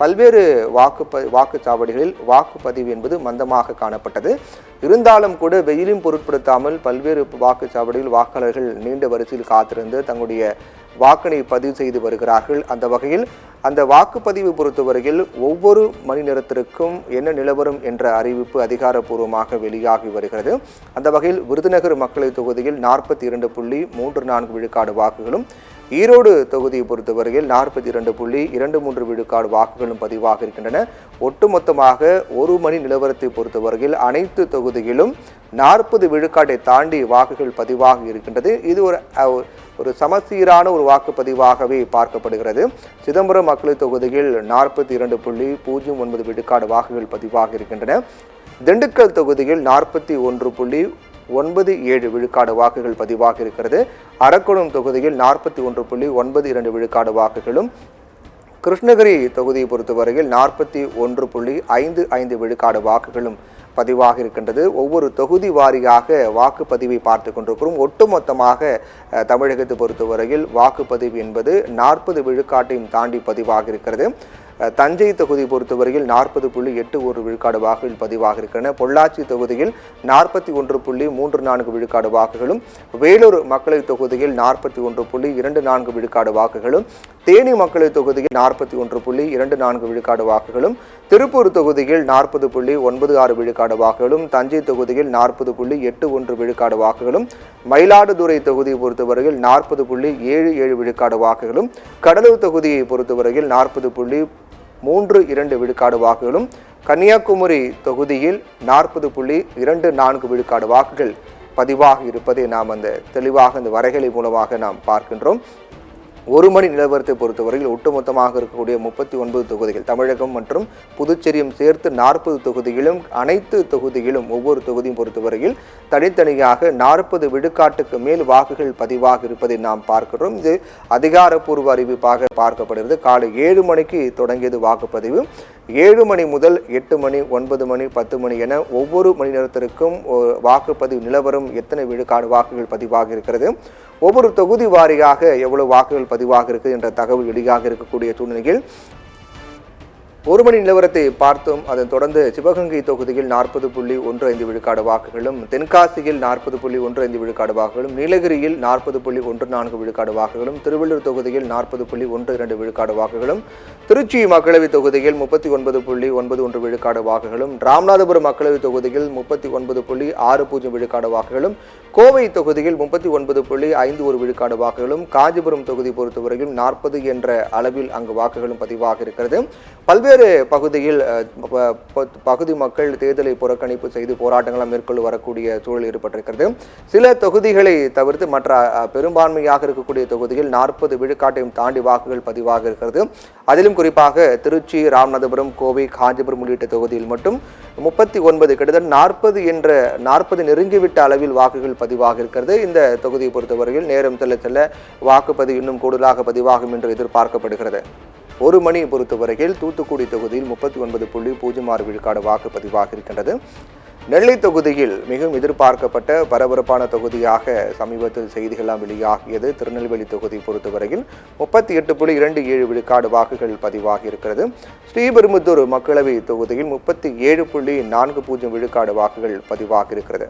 பல்வேறு வாக்குப்ப வாக்குச்சாவடிகளில் வாக்குப்பதிவு என்பது மந்தமாக காணப்பட்டது. இருந்தாலும் கூட வெயிலும் பொருட்படுத்தாமல் பல்வேறு வாக்குச்சாவடியில் வாக்காளர்கள் நீண்ட வரிசையில் காத்திருந்து தங்களுடைய வாக்கினை பதிவு செய்து வருகிறார்கள். அந்த வகையில் அந்த வாக்குப்பதிவு பொறுத்தவரையில் ஒவ்வொரு மணி நேரத்திற்கும் என்ன நிலவரம் என்ற அறிவிப்பு அதிகாரப்பூர்வமாக வெளியாகி வருகிறது. அந்த வகையில் விருதுநகர் மக்களவைத் தொகுதியில் நாற்பத்தி இரண்டு புள்ளி மூன்று நான்கு விழுக்காடு வாக்குகளும் ஈரோடு தொகுதியை பொறுத்தவரையில் நாற்பத்தி இரண்டு புள்ளி இரண்டு மூன்று விழுக்காடு வாக்குகளும் பதிவாக இருக்கின்றன. ஒட்டுமொத்தமாக ஒரு மணி நிலவரத்தை பொறுத்தவரையில் அனைத்து தொகுதியிலும் நாற்பது விழுக்காட்டை தாண்டி வாக்குகள் பதிவாக இருக்கின்றது. இது ஒரு ஒரு சமசீரான ஒரு வாக்குப்பதிவாகவே பார்க்கப்படுகிறது. சிதம்பரம் மக்களவைத் தொகுதியில் நாற்பத்தி இரண்டு புள்ளி பூஜ்ஜியம் ஒன்பது விழுக்காடு வாக்குகள் பதிவாக இருக்கின்றன. திண்டுக்கல் தொகுதியில் நாற்பத்தி ஒன்று புள்ளி ஒன்பது ஏழு விழுக்காடு வாக்குகள் பதிவாக இருக்கிறது. அரக்கோணம் தொகுதியில் நாற்பத்தி ஒன்று புள்ளி ஒன்பது இரண்டு விழுக்காடு வாக்குகளும் கிருஷ்ணகிரி தொகுதியை பொறுத்தவரையில் நாற்பத்தி ஒன்று புள்ளி ஐந்து ஐந்து விழுக்காடு வாக்குகளும் பதிவாக இருக்கின்றது. ஒவ்வொரு தொகுதி வாரியாக வாக்குப்பதிவை பார்த்து கொண்டிருக்கிறோம். ஒட்டுமொத்தமாக தமிழகத்தை பொறுத்தவரையில் வாக்குப்பதிவு என்பது நாற்பது விழுக்காட்டையும் தாண்டி பதிவாக இருக்கிறது. தஞ்சை தொகுதி பொறுத்தவரையில் நாற்பது புள்ளி எட்டு ஒரு விழுக்காடு வாக்குகள் பதிவாக இருக்கின்றன பொள்ளாச்சி தொகுதியில் நாற்பத்தி ஒன்று புள்ளி மூன்று நான்கு விழுக்காடு வாக்குகளும் வேலூர் மக்களவைத் தொகுதியில் நாற்பத்தி ஒன்று புள்ளி இரண்டு நான்கு விழுக்காடு வாக்குகளும் தேனி மக்களவைத் தொகுதியில் நாற்பத்தி ஒன்று புள்ளி இரண்டு நான்கு விழுக்காடு வாக்குகளும் திருப்பூர் தொகுதியில் நாற்பது புள்ளி ஒன்பது ஆறு விழுக்காடு வாக்குகளும் தஞ்சை தொகுதியில் நாற்பது புள்ளி எட்டு ஒன்று விழுக்காடு வாக்குகளும் மயிலாடுதுறை தொகுதியை பொறுத்தவரையில் நாற்பது புள்ளி ஏழு ஏழு விழுக்காடு வாக்குகளும் கடலூர் தொகுதியை பொறுத்தவரையில் நாற்பது புள்ளி மூன்று இரண்டு விழுக்காடு வாக்குகளும் கன்னியாகுமரி தொகுதியில் நாற்பது புள்ளி இரண்டு நான்கு விழுக்காடு வாக்குகள் பதிவாக இருப்பதை நாம் அந்த தெளிவாக அந்த வரைகளை மூலமாக நாம் பார்க்கின்றோம். ஒரு மணி நிலவரத்தை பொறுத்தவரையில் ஒட்டுமொத்தமாக இருக்கக்கூடிய முப்பத்தி ஒன்பது தொகுதிகள் தமிழகம் மற்றும் புதுச்சேரியும் சேர்த்து நாற்பது தொகுதிகளும் அனைத்து தொகுதிகளும் ஒவ்வொரு தொகுதியும் பொறுத்தவரையில் தனித்தனியாக நாற்பது விழுக்காட்டுக்கு மேல் வாக்குகள் பதிவாக இருப்பதை நாம் பார்க்கிறோம். இது அதிகாரப்பூர்வ அறிவிப்பாக பார்க்கப்படுகிறது. காலை ஏழு மணிக்கு தொடங்கியது வாக்குப்பதிவு. ஏழு மணி முதல் எட்டு மணி ஒன்பது மணி பத்து மணி என ஒவ்வொரு மணி நேரத்திற்கும் வாக்குப்பதிவு நிலவரம் எத்தனை விழுக்காடு வாக்குகள் பதிவாக இருக்கிறது ஒவ்வொரு தொகுதி வாரியாக எவ்வளவு வாக்குகள் பதிவாக இருக்குது என்ற தகவல் வெளியாக இருக்கக்கூடிய சூழ்நிலையில் ஒரு மணி நிலவரத்தை பார்த்தோம் அதன் தொடர்ந்து சிவகங்கை தொகுதியில் நாற்பது புள்ளி ஒன்று ஐந்து விழுக்காடு வாக்குகளும் தென்காசியில் நாற்பது புள்ளி ஒன்று ஐந்து விழுக்காடு வாக்குகளும் நீலகிரியில் நாற்பது புள்ளி ஒன்று நான்கு விழுக்காடு வாக்குகளும் திருவள்ளூர் தொகுதியில் நாற்பது புள்ளி ஒன்று இரண்டு விழுக்காடு வாக்குகளும் திருச்சி மக்களவைத் தொகுதியில் முப்பத்தி ஒன்பது புள்ளி ஒன்பது ஒன்று விழுக்காடு வாக்குகளும் ராமநாதபுரம் மக்களவைத் தொகுதியில் முப்பத்தி ஒன்பது புள்ளி ஆறு பூஜ்ஜியம் விழுக்காடு வாக்குகளும் கோவை தொகுதியில் முப்பத்தி ஒன்பது புள்ளி ஐந்து ஒரு விழுக்காடு வாக்குகளும் காஞ்சிபுரம் தொகுதி பொறுத்தவரையில் நாற்பது என்ற அளவில் அங்கு வாக்குகளும் பதிவாக இருக்கிறது. பல்வேறு பகுதியில் பகுதி மக்கள் தேர்தலை புறக்கணிப்பு செய்து போராட்டங்களை மேற்கொண்டு வரக்கூடிய சூழல் ஏற்பட்டிருக்கிறது. சில தொகுதிகளை தவிர்த்து மற்ற பெரும்பான்மையாக இருக்கக்கூடிய தொகுதியில் நாற்பது விழுக்காட்டையும் தாண்டி வாக்குகள் பதிவாக இருக்கிறது. அதிலும் குறிப்பாக திருச்சி ராமநாதபுரம் கோவை காஞ்சிபுரம் உள்ளிட்ட தொகுதியில் மட்டும் முப்பத்தி ஒன்பது கிட்டத்தட்ட நாற்பது என்ற நாற்பது நெருங்கிவிட்ட அளவில் வாக்குகள் பதிவாக இருக்கிறது. இந்த தொகுதியை பொறுத்தவரையில் நேரம் செல்ல செல்ல வாக்குப்பதிவு இன்னும் கூடுதலாக பதிவாகும் என்று எதிர்பார்க்கப்படுகிறது. ஒரு மணியை பொறுத்தவரையில் தூத்துக்குடி தொகுதியில் முப்பத்தி ஒன்பது புள்ளி பூஜ்ஜியம் ஆறு விழுக்காடு வாக்குப்பதிவாக இருக்கின்றது. நெல்லை தொகுதியில் மிகவும் எதிர்பார்க்கப்பட்ட பரபரப்பான தொகுதியாக சமீபத்தில் செய்திகள்லாம் வெளியாகியது. திருநெல்வேலி தொகுதி பொறுத்தவரையில் முப்பத்தி எட்டு புள்ளி இரண்டு ஏழு விழுக்காடு வாக்குகள் பதிவாகி இருக்கிறது. ஸ்ரீபெரும்புத்தூர் மக்களவை தொகுதியில் முப்பத்தி ஏழு புள்ளி நான்கு பூஜ்ஜியம் விழுக்காடு வாக்குகள் பதிவாகி இருக்கிறது.